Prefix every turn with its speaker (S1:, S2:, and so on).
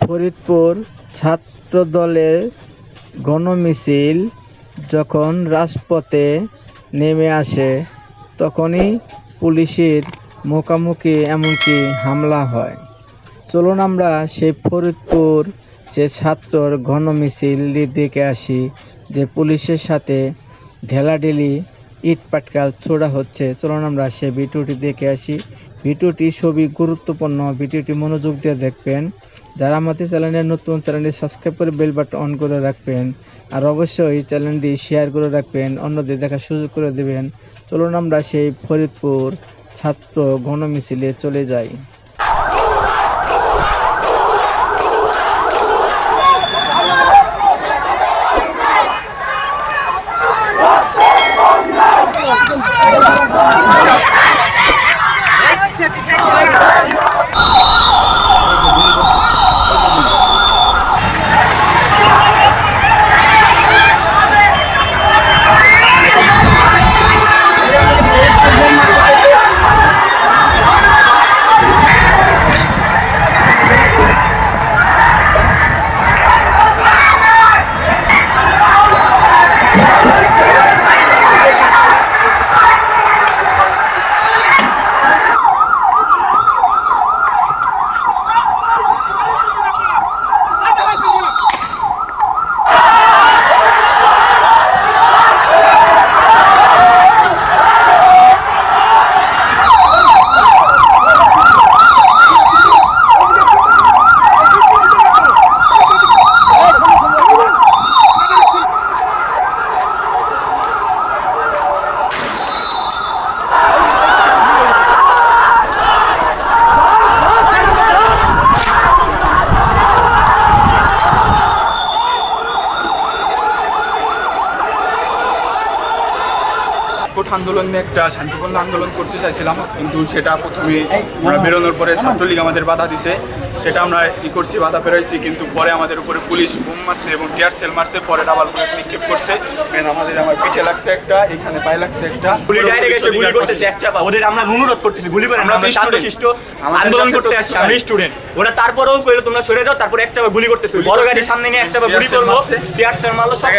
S1: ফরিদপুর ছাত্র দলের গণমিছিল যখন রাজপথে নেমে আসে, তখনই পুলিশের মুখোমুখি এমনকি হামলা হয়। চলুন আমরা সেই ফরিদপুর সে ছাত্রর গণমিছিল দিকে আসি, যে পুলিশের সাথে ঢেলাঢেলি ইট পাটকাল ছোড়া হচ্ছে। চলুন আমরা সে ভিডিওটি দেখে আসি। ভিডিওটি সবই গুরুত্বপূর্ণ। ভিডিওটি মনোযোগ দিয়ে দেখবেন। যারা আমাদের চ্যানেলের নতুন, চ্যানেলটি সাবস্ক্রাইব করে বেল বাটন অন করে রাখবেন। আর অবশ্যই চ্যানেলটি শেয়ার করে রাখবেন। অন্যদের দেখার সুযোগ করে দেবেন। চলুন আমরা সেই ফরিদপুর ছাত্র গণমিছিলে চলে যাই।
S2: 何? আন্দোলন নিয়ে একটা শান্তিপূর্ণ আন্দোলন করতে চাইছিলাম কিন্তু সেটা প্রথমে আমরা বেরোনোর পরে ছাত্রলীগ আমাদের বাধা দিছে। সেটা আমরা ই করছি বাধা পেরাইছি কিন্তু পরে আমাদের উপরে পুলিশ বোম মারছে এবং টিয়ার সেল মারছে পরে ডাবল করে নিক্ষেপ করছে। আমাদের আমার পিঠে লাগছে একটা এখানে পায়ে লাগছে একটা।
S3: গুলি ডাইরেক্ট এসে গুলি করতেছে এক চাপা। ওদের আমরা অনুরোধ করতেছি গুলি করে
S2: আমরা
S3: শান্তশিষ্ট আন্দোলন করতে আসছি আমি স্টুডেন্ট ওরা তারপরেও কইলো তোমরা সরে যাও তারপর এক চাপা গুলি করতেছে। বড় গাড়ির সামনে নিয়ে এক চাপা গুলি করল টিয়ার সেল মারলো সব